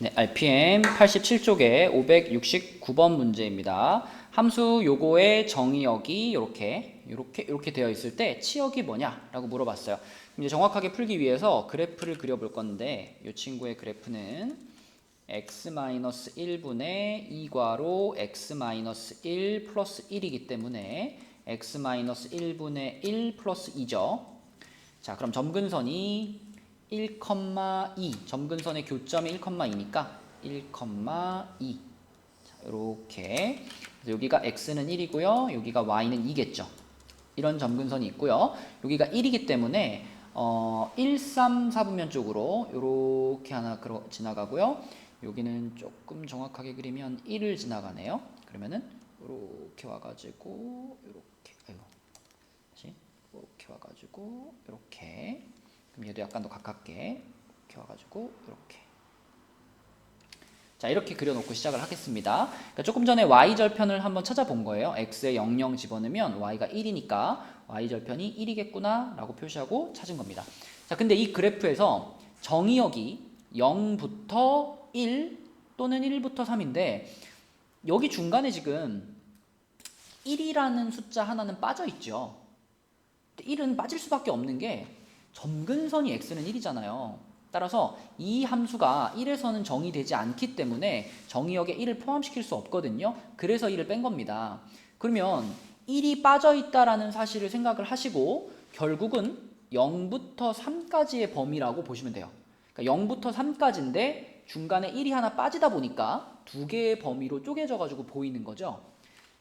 네, RPM 87쪽에 569번 문제입니다. 함수 요거의 정의역이 이렇게 이렇게 이렇게 되어 있을 때 치역이 뭐냐라고 물어봤어요. 이제 정확하게 풀기 위해서 그래프를 그려볼 건데 이 친구의 그래프는 x-1분의 2괄호 x-1 플러스 1이기 때문에 x-1분의 1 플러스 2죠. 자, 그럼 점근선이 1,2 점근선의 교점이 1,2니까 1,2 자, 이렇게 여기가 x는 1이고요. 여기가 y는 2겠죠. 이런 점근선이 있고요. 여기가 1이기 때문에 어, 1, 3, 4분면 쪽으로 이렇게 하나 지나가고요. 여기는 조금 정확하게 그리면 1을 지나가네요. 그러면은 이렇게 와가지고 이렇게 아이고 다시 이렇게 와가지고 이렇게 얘도 약간 더 가깝게 이렇게 와가지고 이렇게 자 이렇게 그려놓고 시작을 하겠습니다. 그러니까 조금 전에 y 절편을 한번 찾아본 거예요. x에 00 집어넣으면 y가 1이니까 y 절편이 1이겠구나 라고 표시하고 찾은 겁니다. 자 근데 이 그래프에서 정의역이 0부터 1 또는 1부터 3인데 여기 중간에 지금 1이라는 숫자 하나는 빠져 있죠. 1은 빠질 수밖에 없는 게 점근선이 x는 1이잖아요. 따라서 이 함수가 1에서는 정의되지 않기 때문에 정의역에 1을 포함시킬 수 없거든요. 그래서 1을 뺀 겁니다. 그러면 1이 빠져 있다라는 사실을 생각을 하시고 결국은 0부터 3까지의 범위라고 보시면 돼요. 그러니까 0부터 3까지인데 중간에 1이 하나 빠지다 보니까 두 개의 범위로 쪼개져 가지고 보이는 거죠.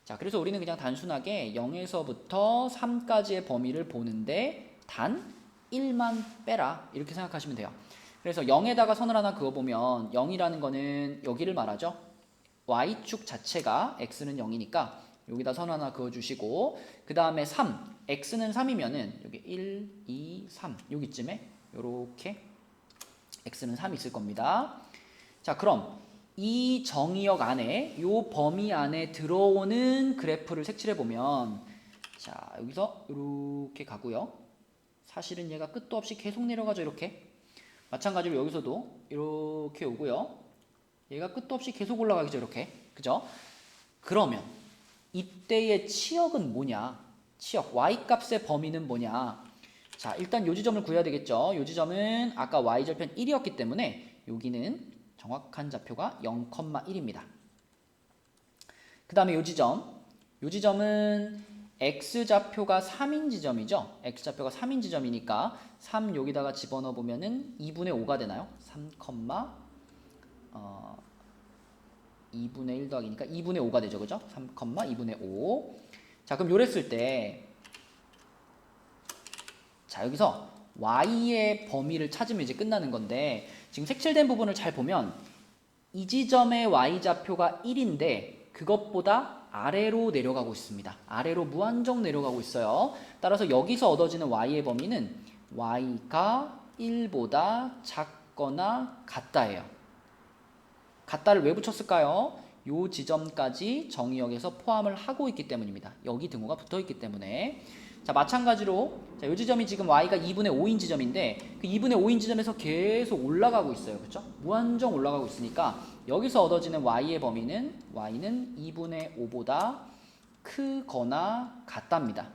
자, 그래서 우리는 그냥 단순하게 0에서부터 3까지의 범위를 보는데 단 1만 빼라. 이렇게 생각하시면 돼요. 그래서 0에다가 선을 하나 그어보면 0이라는 거는 여기를 말하죠. y축 자체가 x는 0이니까 여기다 선 하나 그어주시고 그 다음에 3, x는 3이면은 여기 1, 2, 3 여기쯤에 이렇게 x는 3 있을 겁니다. 자 그럼 이 정의역 안에 이 범위 안에 들어오는 그래프를 색칠해 보면 자 여기서 이렇게 가고요. 사실은 얘가 끝도 없이 계속 내려가죠 이렇게 마찬가지로 여기서도 이렇게 오고요. 얘가 끝도 없이 계속 올라가겠죠 이렇게 그죠? 그러면 이때의 치역은 뭐냐? 치역 y 값의 범위는 뭐냐? 자 일단 요 지점을 구해야 되겠죠. 요 지점은 아까 y 절편 1이었기 때문에 여기는 정확한 좌표가 0,1입니다. 그 다음에 요 지점 요 지점은 x좌표가 3인 지점이죠. x좌표가 3인 지점이니까 3 여기다가 집어넣어 보면은 2분의 5가 되나요? 3, 어, 2분의 1 더하기니까 2분의 5가 되죠. 그죠? 3, 2분의 5. 자, 그럼 요랬을 때 자, 여기서 y의 범위를 찾으면 이제 끝나는 건데 지금 색칠된 부분을 잘 보면 이 지점의 y좌표가 1인데 그것보다 아래로 내려가고 있습니다. 아래로 무한정 내려가고 있어요. 따라서 여기서 얻어지는 y의 범위는 y가 1보다 작거나 같다예요. 같다를 왜 붙였을까요? 요 지점까지 정의역에서 포함을 하고 있기 때문입니다. 여기 등호가 붙어 있기 때문에 자 마찬가지로 자, 요 지점이 지금 y가 2분의 5인 지점인데 그 2분의 5인 지점에서 계속 올라가고 있어요. 그렇죠? 무한정 올라가고 있으니까 여기서 얻어지는 y의 범위는 y는 2분의 5보다 크거나 같답니다.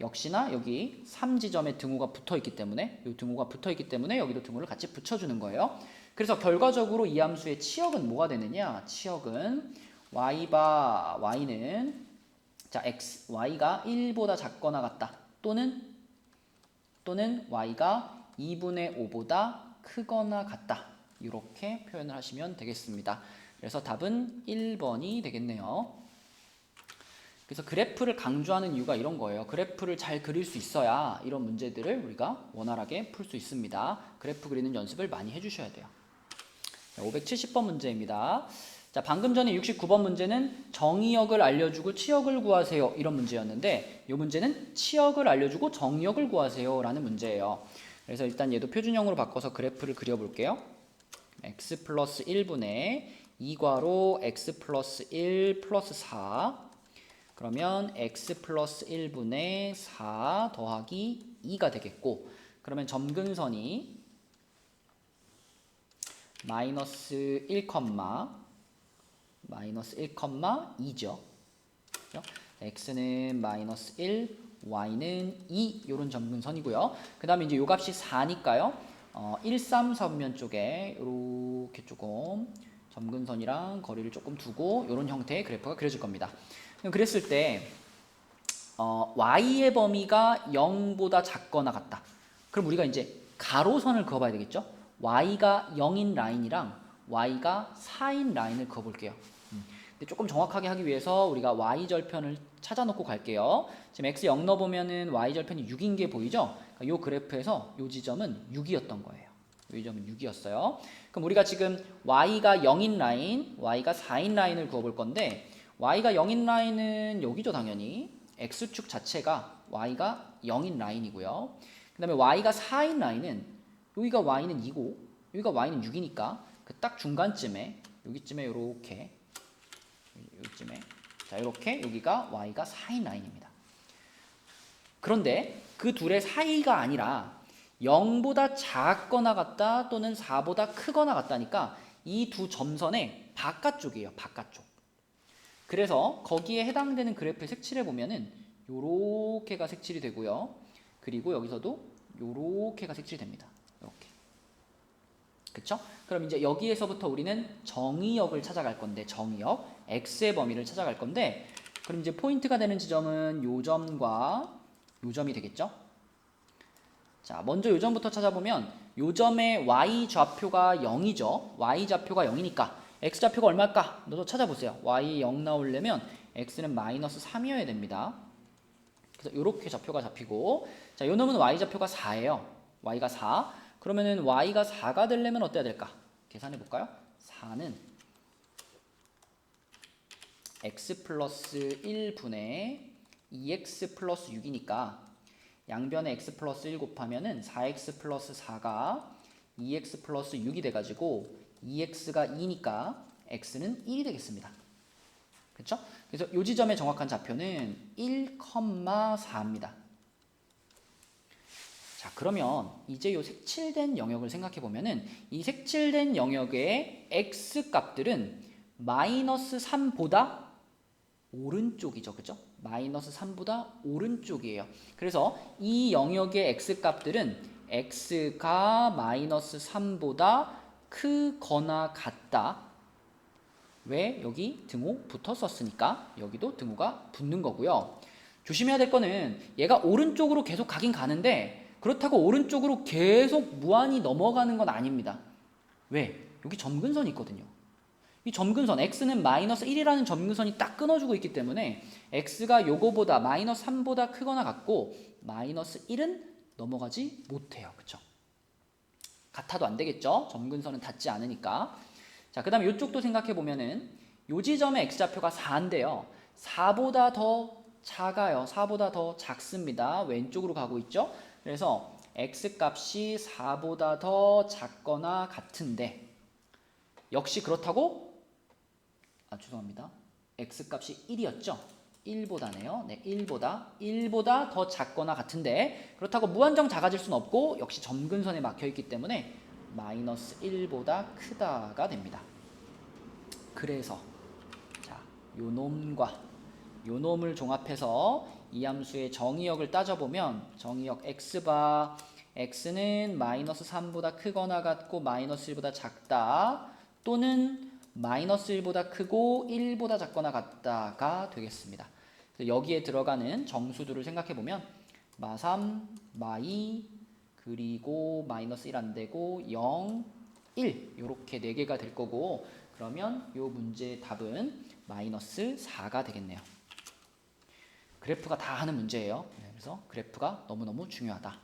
역시나 여기 3지점에 등호가 붙어 있기 때문에 이 등호가 붙어 있기 때문에 여기도 등호를 같이 붙여 주는 거예요. 그래서 결과적으로 이 함수의 치역은 뭐가 되느냐? 치역은 y바 y는 자 x y가 1보다 작거나 같다 또는 또는 y가 2분의 5보다 크거나 같다 이렇게 표현을 하시면 되겠습니다. 그래서 답은 1번이 되겠네요. 그래서 그래프를 강조하는 이유가 이런 거예요. 그래프를 잘 그릴 수 있어야 이런 문제들을 우리가 원활하게 풀 수 있습니다. 그래프 그리는 연습을 많이 해주셔야 돼요. 570번 문제입니다. 자, 방금 전에 69번 문제는 정의역을 알려주고 치역을 구하세요. 이런 문제였는데 이 문제는 치역을 알려주고 정의역을 구하세요. 라는 문제예요. 그래서 일단 얘도 표준형으로 바꿔서 그래프를 그려볼게요. x 플러스 1분의 2괄호 x 플러스 1 플러스 4 그러면 x 플러스 1분의 4 더하기 2가 되겠고 그러면 점근선이 마이너스 1, 마이너스 1,2죠. 그죠? x는 마이너스 1, y는 2 이런 점근선이고요. 그 다음에 이제 요 값이 4니까요. 어, 1, 3, 4면 쪽에 이렇게 조금 점근선이랑 거리를 조금 두고 이런 형태의 그래프가 그려질 겁니다. 그랬을 때 어, y의 범위가 0보다 작거나 같다. 그럼 우리가 이제 가로선을 그어봐야 되겠죠? y가 0인 라인이랑 y가 4인 라인을 그어볼게요. 음. 근데 조금 정확하게 하기 위해서 우리가 y 절편을 찾아놓고 갈게요. 지금 x 0 넣어보면은 y 절편이 6인 게 보이죠? 이 그러니까 그래프에서 이 지점은 6이었던 거예요. 이 지점은 6이었어요. 그럼 우리가 지금 y가 0인 라인, y가 4인 라인을 그어볼 건데 y가 0인 라인은 여기죠 당연히. x축 자체가 y가 0인 라인이고요. 그 다음에 y가 4인 라인은 여기가 y는 2고 여기가 y는 6이니까 그 딱 중간쯤에 여기쯤에 이렇게 여기쯤에 자 이렇게 여기가 y가 4인 라인입니다. 그런데 그 둘의 사이가 아니라 0보다 작거나 같다 또는 4보다 크거나 같다니까 이 두 점선의 바깥쪽이에요. 바깥쪽. 그래서 거기에 해당되는 그래프를 색칠해 보면은 요렇게가 색칠이 되고요. 그리고 여기서도 요렇게가 색칠이 됩니다. 이렇게. 그쵸? 그럼 이제 여기에서부터 우리는 정의역을 찾아갈 건데 정의역 x의 범위를 찾아갈 건데 그럼 이제 포인트가 되는 지점은 요 점과 요 점이 되겠죠? 자, 먼저 요 점부터 찾아보면 요 점의 y 좌표가 0이죠. y 좌표가 0이니까 x 좌표가 얼마일까? 너도 찾아보세요. y 0 나오려면 x는 마이너스 3이어야 됩니다. 그래서 이렇게 좌표가 잡히고 자, 요 놈은 y 좌표가 4예요. y가 4. 그러면은 y가 4가 되려면 어때야 될까? 계산해 볼까요? 4는 x 플러스 1분의 2x 플러스 6이니까 양변에 x 플러스 1 곱하면은 4x 플러스 4가 2x 플러스 6이 돼가지고 2x가 2니까 x는 1이 되겠습니다. 그렇죠? 그래서 요 지점의 정확한 좌표는 1,4입니다. 자, 그러면 이제 요 색칠된 영역을 생각해 보면은 이 색칠된 영역의 x 값들은 마이너스 3보다 오른쪽이죠. 그죠? 마이너스 3보다 오른쪽이에요. 그래서 이 영역의 x 값들은 x가 마이너스 3보다 크거나 같다. 왜? 여기 등호 붙었었으니까 여기도 등호가 붙는 거고요. 조심해야 될 거는 얘가 오른쪽으로 계속 가긴 가는데 그렇다고 오른쪽으로 계속 무한히 넘어가는 건 아닙니다. 왜? 여기 점근선이 있거든요. 이 점근선 x는 마이너스 1이라는 점근선이 딱 끊어주고 있기 때문에 x가 요거보다 마이너스 3보다 크거나 같고 마이너스 1은 넘어가지 못해요. 그쵸? 같아도 안 되겠죠? 점근선은 닿지 않으니까. 자, 그 다음에 이쪽도 생각해 보면은 요 지점의 x좌표가 4인데요. 4보다 더 작아요. 4보다 더 작습니다. 왼쪽으로 가고 있죠? 그래서 x값이 4보다 더 작거나 같은데 역시 그렇다고 아 죄송합니다. x값이 1이었죠? 1보다네요. 네, 1보다 1보다 더 작거나 같은데 그렇다고 무한정 작아질 수는 없고 역시 점근선에 막혀 있기 때문에 마이너스 1보다 크다가 됩니다. 그래서 자, 요 놈과 요 놈을 종합해서 이 함수의 정의역을 따져보면 정의역 x바 x는 마이너스 3보다 크거나 같고 마이너스 1보다 작다 또는 마이너스 1보다 크고 1보다 작거나 같다가 되겠습니다. 여기에 들어가는 정수들을 생각해 보면 마3, 마2, 그리고 마이너스 1 안 되고 0, 1 이렇게 네 개가 될 거고 그러면 이 문제의 답은 마이너스 4가 되겠네요. 그래프가 다 하는 문제예요. 네, 그래서 그래프가 너무너무 중요하다.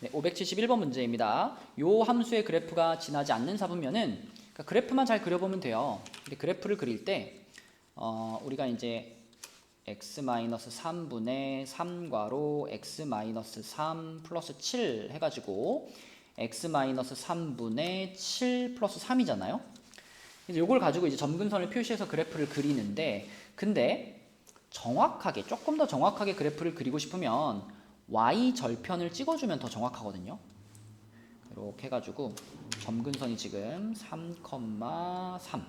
네, 571번 문제입니다. 이 함수의 그래프가 지나지 않는 사분면은 그러니까 그래프만 잘 그려보면 돼요. 근데 그래프를 그릴 때 어, 우리가 이제 x-3분의 3괄호 x-3 플러스 7 해가지고 x-3분의 7 플러스 3이잖아요. 그래서 이걸 가지고 이제 점근선을 표시해서 그래프를 그리는데 근데 정확하게 조금 더 정확하게 그래프를 그리고 싶으면 y 절편을 찍어주면 더 정확하거든요. 이렇게 해가지고 점근선이 지금 3,3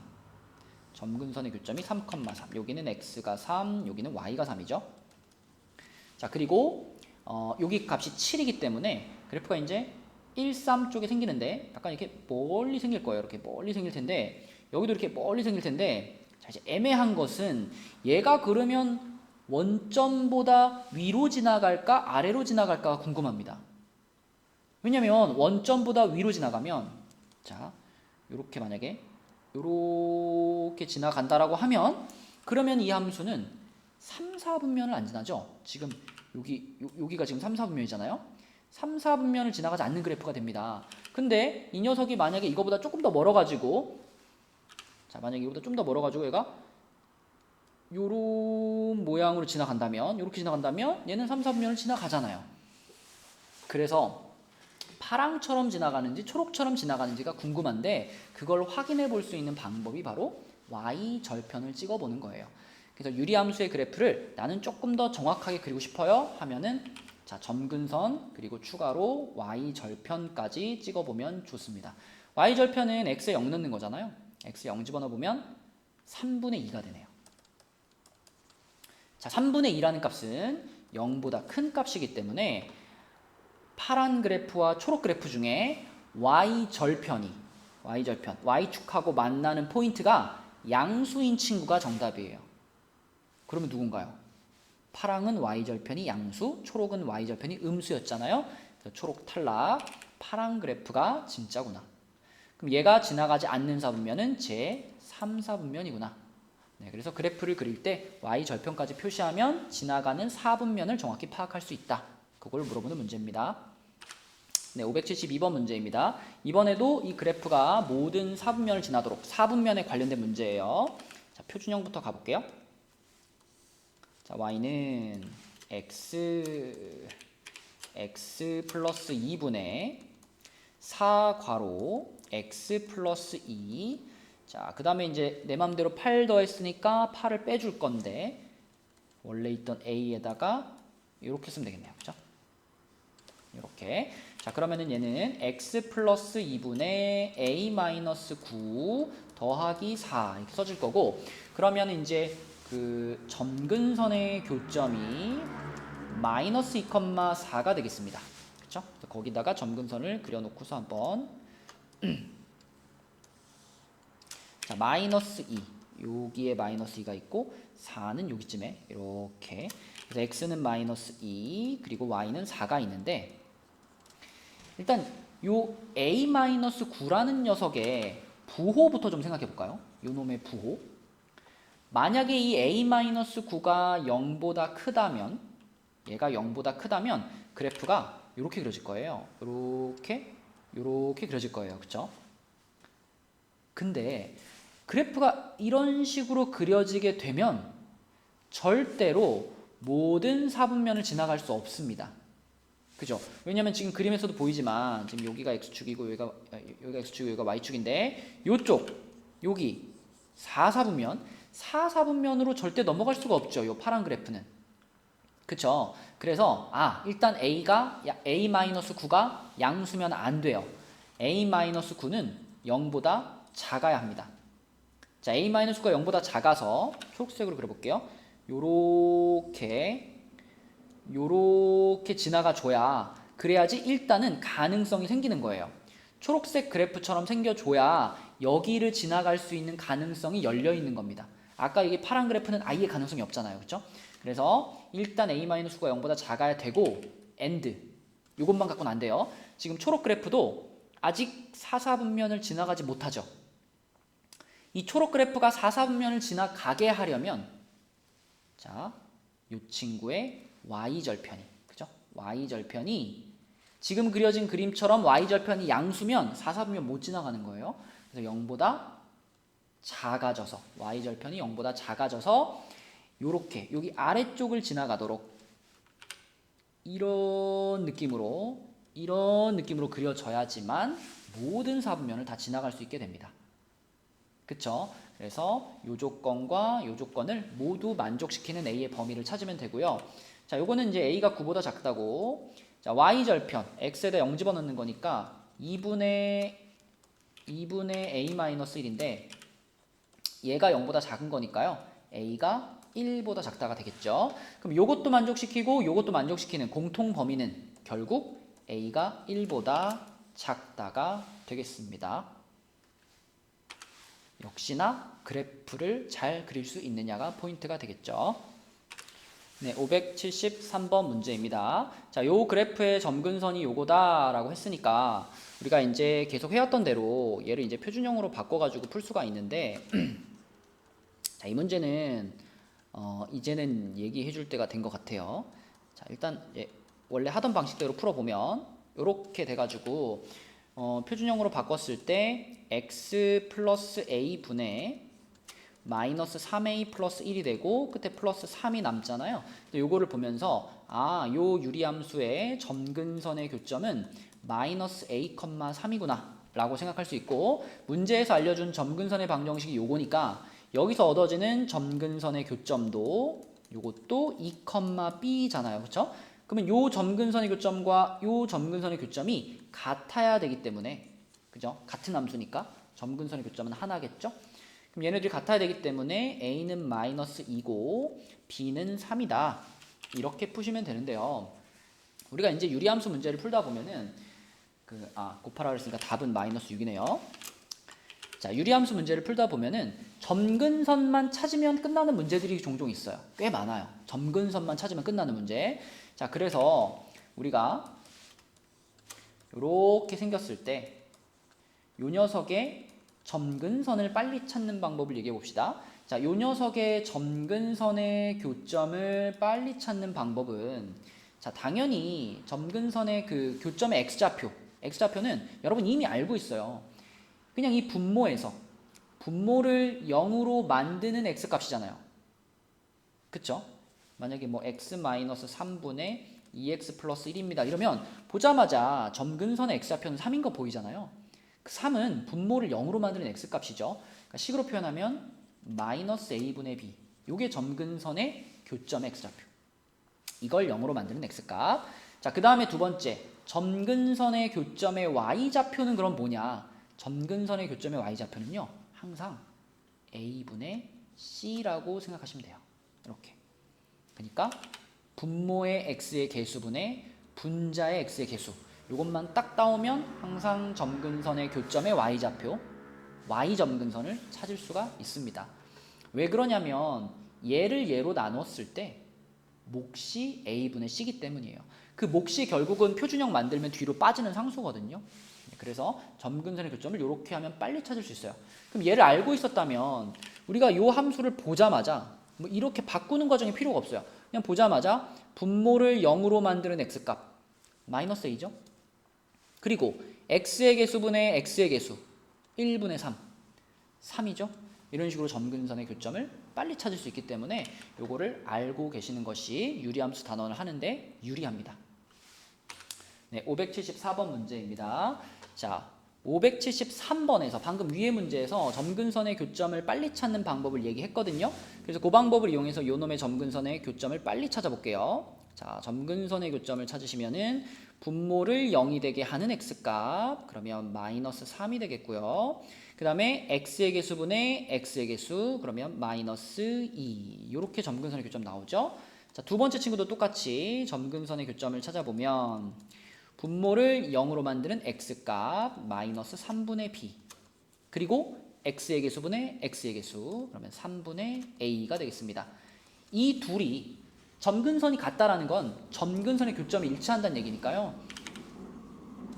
점근선의 교점이 3,3 여기는 x가 3 여기는 y가 3이죠. 자 그리고 어, 여기 값이 7이기 때문에 그래프가 이제 1, 3 쪽에 생기는데 약간 이렇게 멀리 생길 거예요. 이렇게 멀리 생길 텐데 여기도 이렇게 멀리 생길 텐데 자 이제 애매한 것은 얘가 그러면 원점보다 위로 지나갈까 아래로 지나갈까가 궁금합니다 왜냐면 원점보다 위로 지나가면 자 이렇게 만약에 이렇게 지나간다라고 하면 그러면 이 함수는 3, 4분면을 안 지나죠. 지금 여기 요, 여기가 지금 3, 4분면이잖아요. 3, 4분면을 지나가지 않는 그래프가 됩니다. 근데 이 녀석이 만약에 이거보다 조금 더 멀어 가지고 자, 만약에 이거보다 좀 더 멀어 가지고 얘가 요런 모양으로 지나간다면 이렇게 지나간다면 얘는 3, 4분면을 지나가잖아요. 그래서 파랑처럼 지나가는지 초록처럼 지나가는지가 궁금한데 그걸 확인해 볼 수 있는 방법이 바로 y 절편을 찍어 보는 거예요. 그래서 유리함수의 그래프를 나는 조금 더 정확하게 그리고 싶어요 하면은 자 점근선 그리고 추가로 y 절편까지 찍어 보면 좋습니다. y 절편은 x에 0 넣는 거잖아요. x에 0 집어넣어 보면 3분의 2가 되네요. 자 3분의 2라는 값은 0보다 큰 값이기 때문에 파란 그래프와 초록 그래프 중에 y 절편이 y 절편 y축하고 만나는 포인트가 양수인 친구가 정답이에요. 그러면 누군가요? 파랑은 y 절편이 양수, 초록은 y 절편이 음수였잖아요. 초록 탈락, 파랑 그래프가 진짜구나. 그럼 얘가 지나가지 않는 사분면은 제 3, 4분면이구나. 네, 그래서 그래프를 그릴 때 y 절편까지 표시하면 지나가는 4분면을 정확히 파악할 수 있다. 그걸 물어보는 문제입니다. 네, 572번 문제입니다. 이번에도 이 그래프가 모든 4분면을 지나도록 4분면에 관련된 문제예요. 자, 표준형부터 가볼게요. 자, y는 x x 플러스 2분의 4 괄호 x 플러스 2 자, 그 다음에 이제 내 맘대로 8 더했으니까 8을 빼줄 건데 원래 있던 a에다가 이렇게 쓰면 되겠네요. 그죠? 이렇게. 자 그러면은 얘는 x 플러스 2분의 a 마이너스 9 더하기 4 이렇게 써줄 거고. 그러면 이제 그 점근선의 교점이 마이너스 2,4가 되겠습니다. 그렇죠? 거기다가 점근선을 그려놓고서 한번 자 마이너스 2 여기에 마이너스 2가 있고 4는 여기쯤에 이렇게. 그래서 x는 마이너스 2 그리고 y는 4가 있는데 일단 요 a-9라는 녀석의 부호부터 좀 생각해 볼까요? 요 놈의 부호. 만약에 이 a-9가 0보다 크다면 얘가 0보다 크다면 그래프가 이렇게 그려질 거예요. 이렇게 이렇게 그려질 거예요. 그렇죠? 근데 그래프가 이런 식으로 그려지게 되면 절대로 모든 사분면을 지나갈 수 없습니다. 그죠? 왜냐면 지금 그림에서도 보이지만 지금 여기가 x축이고 여기가 여기가 x축이고 여기가 y축인데 요쪽 여기 4, 4분면 4, 4분면으로 절대 넘어갈 수가 없죠. 요 파란 그래프는. 그쵸? 그래서 아, 일단 a가 a-9가 양수면 안 돼요. a-9는 0보다 작아야 합니다. 자, a-9가 0보다 작아서 초록색으로 그려 볼게요. 요렇게 요렇게 지나가 줘야 그래야지 일단은 가능성이 생기는 거예요. 초록색 그래프처럼 생겨줘야 여기를 지나갈 수 있는 가능성이 열려 있는 겁니다. 아까 이게 파란 그래프는 아예 가능성이 없잖아요. 그렇죠? 그래서 일단 a-수가 0보다 작아야 되고 and 이것만 갖고는 안 돼요. 지금 초록 그래프도 아직 4, 4분면을 지나가지 못하죠. 이 초록 그래프가 4, 4분면을 지나가게 하려면 자, 이 친구의 y절편이 그죠? y절편이 지금 그려진 그림처럼 y절편이 양수면 4, 4분면 못 지나가는 거예요. 그래서 0보다 작아져서 y절편이 0보다 작아져서 요렇게 여기 아래쪽을 지나가도록 이런 느낌으로 이런 느낌으로 그려져야지만 모든 사분면을 다 지나갈 수 있게 됩니다. 그쵸? 그래서 요 조건과 요 조건을 모두 만족시키는 A의 범위를 찾으면 되고요. 자, 요거는 이제 A가 9보다 작다고 자, Y 절편 X에다 0 집어넣는 거니까 2분의 2분의 a-1인데 얘가 0보다 작은 거니까요. a가 1보다 작다가 되겠죠. 그럼 요것도 만족시키고 요것도 만족시키는 공통 범위는 결국 a가 1보다 작다가 되겠습니다. 역시나 그래프를 잘 그릴 수 있느냐가 포인트가 되겠죠. 네, 573번 문제입니다. 자, 요 그래프의 점근선이 요거다라고 했으니까 우리가 이제 계속 해왔던 대로 얘를 이제 표준형으로 바꿔가지고 풀 수가 있는데 자, 이 문제는 어, 이제는 얘기해 줄 때가 된 것 같아요. 자, 일단 예, 원래 하던 방식대로 풀어보면 이렇게 돼가지고 어, 표준형으로 바꿨을 때 x 플러스 a 분의 마이너스 3a 플러스 1이 되고 끝에 플러스 3이 남잖아요. 요거를 보면서 아, 요 유리함수의 점근선의 교점은 마이너스 a, 3이구나 라고 생각할 수 있고 문제에서 알려준 점근선의 방정식이 요거니까 여기서 얻어지는 점근선의 교점도 요것도 2,b잖아요. 그렇죠? 그러면 요 점근선의 교점과 요 점근선의 교점이 같아야 되기 때문에 그죠? 같은 함수니까 점근선의 교점은 하나겠죠? 그럼 얘네들이 같아야 되기 때문에 a는 마이너스 2고 b는 3이다. 이렇게 푸시면 되는데요. 우리가 이제 유리함수 문제를 풀다 보면은 그 아 곱하라 그랬으니까 답은 마이너스 6이네요. 자 유리함수 문제를 풀다 보면은 점근선만 찾으면 끝나는 문제들이 종종 있어요. 꽤 많아요. 점근선만 찾으면 끝나는 문제. 자 그래서 우리가 이렇게 생겼을 때 요 녀석의 점근선을 빨리 찾는 방법을 얘기해 봅시다. 자, 요 녀석의 점근선의 교점을 빨리 찾는 방법은 자, 당연히 점근선의 그 교점의 x좌표, x좌표는 여러분 이미 알고 있어요. 그냥 이 분모에서 분모를 0으로 만드는 x값이잖아요. 그쵸? 만약에 뭐 x-3분의 2x 플러스 1입니다. 이러면 보자마자 점근선의 x좌표는 3인 거 보이잖아요. 그 3은 분모를 0으로 만드는 x값이죠. 그러니까 식으로 표현하면 마이너스 a분의 b. 요게 점근선의 교점 x좌표. 이걸 0으로 만드는 x값. 자, 그 다음에 두 번째. 점근선의 교점의 y좌표는 그럼 뭐냐? 점근선의 교점의 y좌표는요. 항상 a분의 c라고 생각하시면 돼요. 이렇게. 그러니까 분모의 x의 개수분의 분자의 x의 개수. 이것만 딱 따오면 항상 점근선의 교점의 y좌표, y 점근선을 찾을 수가 있습니다. 왜 그러냐면 얘를 얘로 나눴을 때 몫이 a분의 c이기 때문이에요. 그 몫이 결국은 표준형 만들면 뒤로 빠지는 상수거든요. 그래서 점근선의 교점을 이렇게 하면 빨리 찾을 수 있어요. 그럼 얘를 알고 있었다면 우리가 이 함수를 보자마자 뭐 이렇게 바꾸는 과정이 필요가 없어요. 그냥 보자마자 분모를 0으로 만드는 x값 마이너스 a죠. 그리고 x의 개수분의 x의 개수 1분의 3 3이죠. 이런 식으로 점근선의 교점을 빨리 찾을 수 있기 때문에 요거를 알고 계시는 것이 유리함수 단원을 하는데 유리합니다. 네, 574번 문제입니다. 자, 573번에서 방금 위의 문제에서 점근선의 교점을 빨리 찾는 방법을 얘기했거든요. 그래서 그 방법을 이용해서 요 놈의 점근선의 교점을 빨리 찾아볼게요. 자, 점근선의 교점을 찾으시면은 분모를 0이 되게 하는 x값 그러면 마이너스 3이 되겠고요. 그 다음에 x의 개수분의 x의 개수 그러면 마이너스 2 이렇게 점근선의 교점 나오죠. 자, 두 번째 친구도 똑같이 점근선의 교점을 찾아보면 분모를 0으로 만드는 x값 마이너스 3분의 b 그리고 x의 개수분의 x의 개수 그러면 3분의 a가 되겠습니다. 이 둘이 점근선이 같다라는 건 점근선의 교점이 일치한다는 얘기니까요.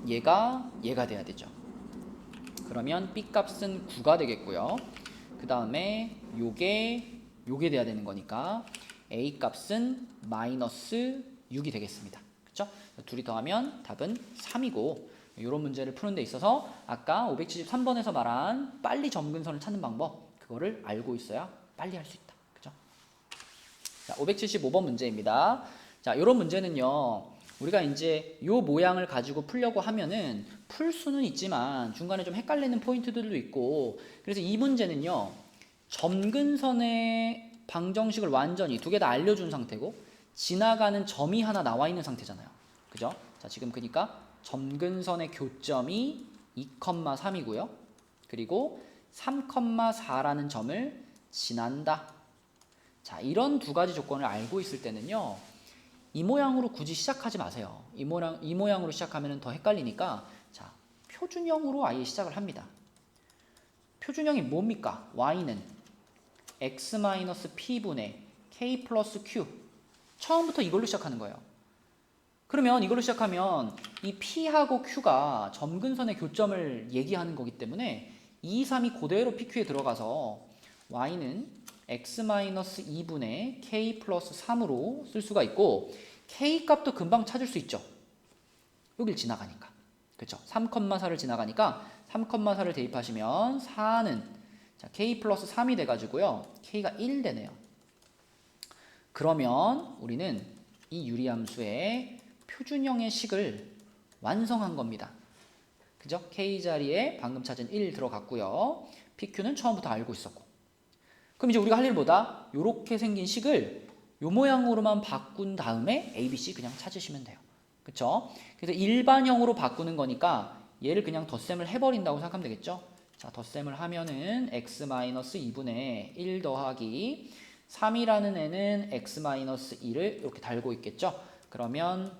얘가 얘가 돼야 되죠. 그러면 b 값은 9가 되겠고요. 그 다음에 요게 요게 돼야 되는 거니까 a 값은 마이너스 6이 되겠습니다. 그렇죠? 둘이 더하면 답은 3이고 이런 문제를 푸는 데 있어서 아까 573번에서 말한 빨리 점근선을 찾는 방법 그거를 알고 있어야 빨리 할 수 있다. 자, 575번 문제입니다. 자, 이런 문제는요. 우리가 이제 요 모양을 가지고 풀려고 하면은 풀 수는 있지만 중간에 좀 헷갈리는 포인트들도 있고 그래서 이 문제는요. 점근선의 방정식을 완전히 두 개 다 알려준 상태고 지나가는 점이 하나 나와 있는 상태잖아요. 그죠? 자, 지금 그러니까 점근선의 교점이 2,3이고요. 그리고 3,4라는 점을 지난다. 자, 이런 두 가지 조건을 알고 있을 때는요. 이 모양으로 굳이 시작하지 마세요. 이 모양 이 모양으로 시작하면 더 헷갈리니까 자, 표준형으로 아예 시작을 합니다. 표준형이 뭡니까? y는 x-p분의 k 플러스 q 처음부터 이걸로 시작하는 거예요. 그러면 이걸로 시작하면 이 P하고 Q가 점근선의 교점을 얘기하는 거기 때문에 2, 3이 그대로 PQ에 들어가서 Y는 X-2분의 K 플러스 3으로 쓸 수가 있고 K 값도 금방 찾을 수 있죠. 여길 지나가니까. 그렇죠. 3,4를 지나가니까 3,4를 대입하시면 4는 자, K 플러스 3이 돼가지고요. K가 1 되네요. 그러면 우리는 이 유리함수의 표준형의 식을 완성한 겁니다. 그죠? K 자리에 방금 찾은 1 들어갔고요. PQ는 처음부터 알고 있었고. 그럼 이제 우리가 할일 뭐다? 요렇게 생긴 식을 요 모양으로만 바꾼 다음에 ABC 그냥 찾으시면 돼요. 그쵸? 그래서 일반형으로 바꾸는 거니까 얘를 그냥 덧셈을 해버린다고 생각하면 되겠죠? 자, 덧셈을 하면은 x-2분의 1 더하기 3이라는 애는 x-2를 이렇게 달고 있겠죠? 그러면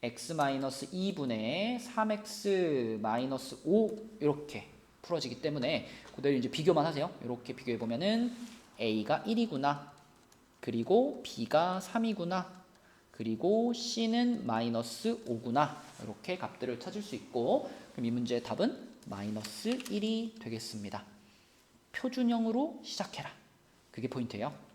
x-2분의 3x-5 이렇게 풀어지기 때문에 그대로 이제 비교만 하세요. 이렇게 비교해 보면은 a가 1이구나. 그리고 b가 3이구나. 그리고 c는 마이너스 5구나. 이렇게 값들을 찾을 수 있고 그럼 이 문제의 답은 마이너스 1이 되겠습니다. 표준형으로 시작해라. 그게 포인트예요.